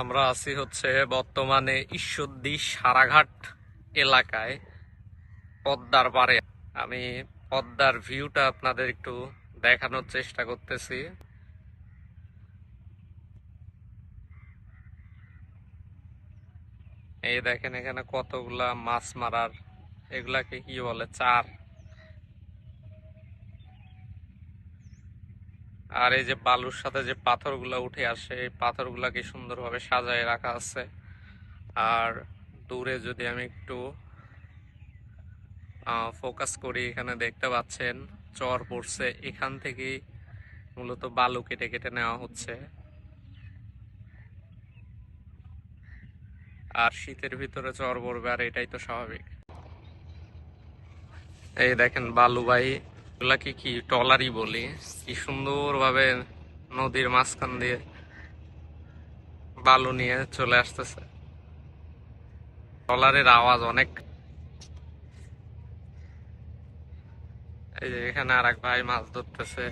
আমরা আছি হচ্ছে বর্তমানে ঈশ্বরদী সারাঘাট এলাকায়, পদ্মার পারে আমি পদ্মার ভিউটা আপনাদের একটু দেখানোর চেষ্টা করতেছি। এই দেখেন এখানে কতগুলা মাছ মারার, এগুলাকে কি বলে, চার। আর এই যে বালুর সাথে যে পাথরগুলো উঠে আসে, এই পাথরগুলাকে সুন্দরভাবে সাজায় রাখা আছে। আর দূরে যদি আমি একটু ফোকাস করি, এখানে দেখতে পাচ্ছেন, চর পড়ছে। এখান থেকেই মূলত বালু কেটে কেটে নেওয়া হচ্ছে। আর শীতের ভিতরে চর পড়বে, আর এটাই তো স্বাভাবিক। এই দেখেন বালুবাহী এগুলাকে কি টলারই বলি? কি সুন্দর ভাবে নদীর মাঝখান দিয়ে বালু নিয়ে চলে আসতেছে। টলারের আওয়াজ অনেক। এই যে এখানে আর ভাই মাছ ধরতেছে।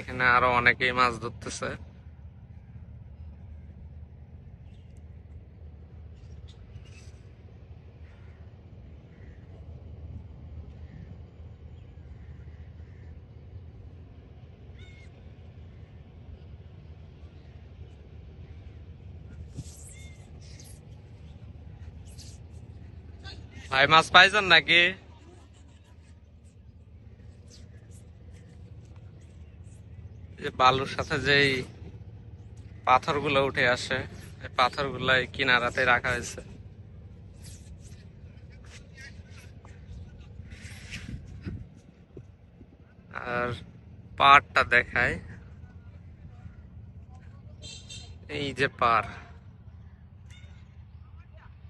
এখানে আরও অনেকেই মাছ ধরতেছে। ভাই, মাছ পাইছেন নাকি? বালুর সাথে যেই পাথরগুলো উঠে আসে, এই পাথরগুলো কিনারাতে রাখা হয়েছে। আর পাড়টা দেখায় এই যে পাড়,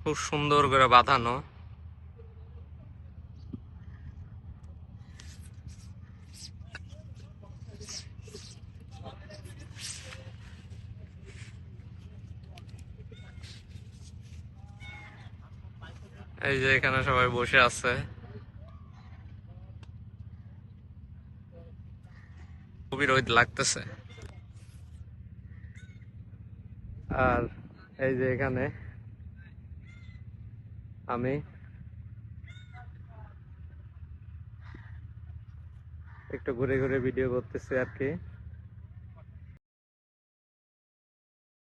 খুব সুন্দর করে বাঁধানো। এই যে এখানে সবাই বসে আছে। খুবই রোদ লাগতেছে। আর এই যে এখানে আমি একটু ঘুরে ঘুরে ভিডিও করতেছি আর কি।